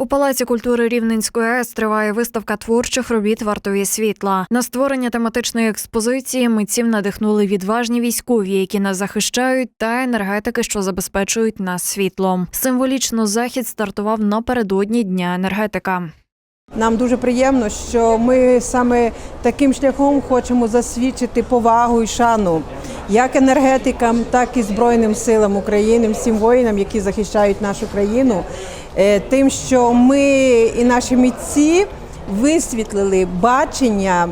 У Палаці культури Рівненської АЕС триває виставка творчих робіт вартові світла. На створення тематичної експозиції митців надихнули відважні військові, які нас захищають, та енергетики, що забезпечують нас світлом. Символічно захід стартував напередодні дня енергетика. Нам дуже приємно, що ми саме таким шляхом хочемо засвідчити повагу і шану як енергетикам, так і Збройним силам України, всім воїнам, які захищають нашу країну. Е, Тим, що ми і наші митці висвітлили бачення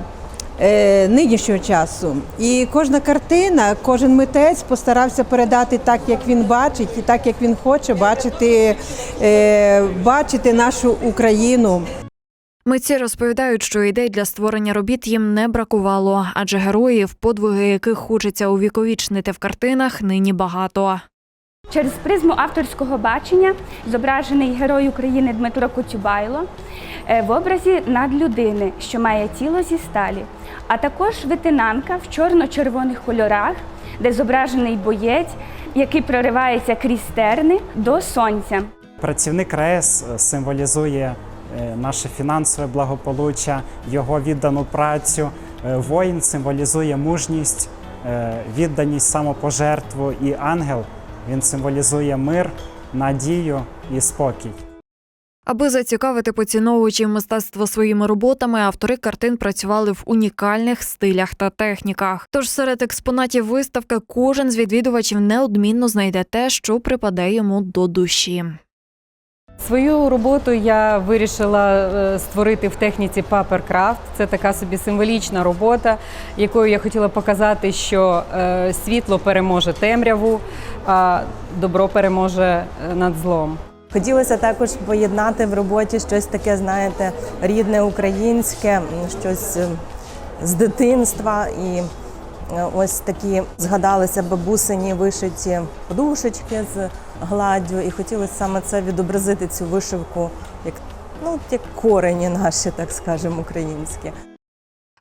е, нинішнього часу. І кожна картина, кожен митець постарався передати так, як він бачить, і так, як він хоче бачити, е, бачити нашу Україну. Митці розповідають, що ідей для створення робіт їм не бракувало, адже героїв, подвиги яких хочеться увіковічнити в картинах, нині багато. Через призму авторського бачення зображений герой України Дмитро Коцюбайло е, в образі надлюдини, що має тіло зі сталі, а також ветенанка в чорно-червоних кольорах, де зображений боєць, який проривається крізь терни до сонця. Працівник РАЕС е, символізує наше фінансове благополуччя, його віддану працю. Е, Воїн символізує мужність, е, відданість самопожертву і ангел він символізує мир, надію і спокій. Аби зацікавити поціновувачів мистецтва своїми роботами, автори картин працювали в унікальних стилях та техніках. Тож серед експонатів виставки кожен з відвідувачів неодмінно знайде те, що припаде йому до душі. Свою роботу я вирішила е, створити в техніці паперкрафт. Це така собі символічна робота, якою я хотіла показати, що е, світло переможе темряву, а добро переможе е, над злом. Хотілося також поєднати в роботі щось таке, знаєте, рідне українське, щось е, з дитинства. І ось такі згадалися бабусині вишиті подушечки з гладдю. І хотілося саме це відобразити, цю вишивку, як, ну, як корені наші, так скажемо, українські.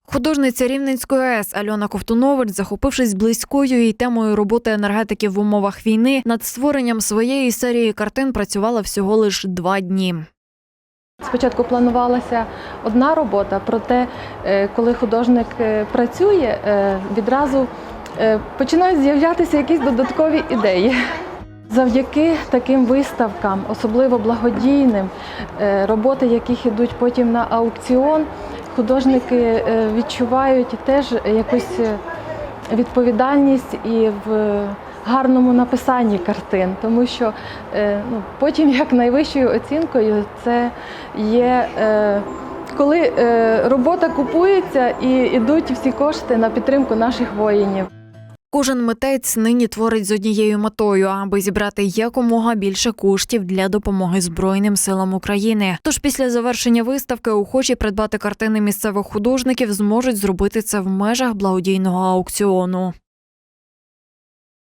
Художниця Рівненської АЕС Альона Ковтунович, захопившись близькою і темою роботи енергетиків в умовах війни, над створенням своєї серії картин працювала всього лише два дні. Спочатку планувалася одна робота, проте, е, коли художник е, працює, е, відразу починають з'являтися якісь додаткові ідеї. Завдяки таким виставкам, особливо благодійним, роботи, яких йдуть потім на аукціон, художники відчувають теж якусь відповідальність і в гарному написанні картин, тому що е, ну, потім як найвищою оцінкою це є. Е, коли е, робота купується і йдуть всі кошти на підтримку наших воїнів. Кожен митець нині творить з однією метою, аби зібрати якомога більше коштів для допомоги Збройним силам України. Тож після завершення виставки охочі придбати картини місцевих художників зможуть зробити це в межах благодійного аукціону.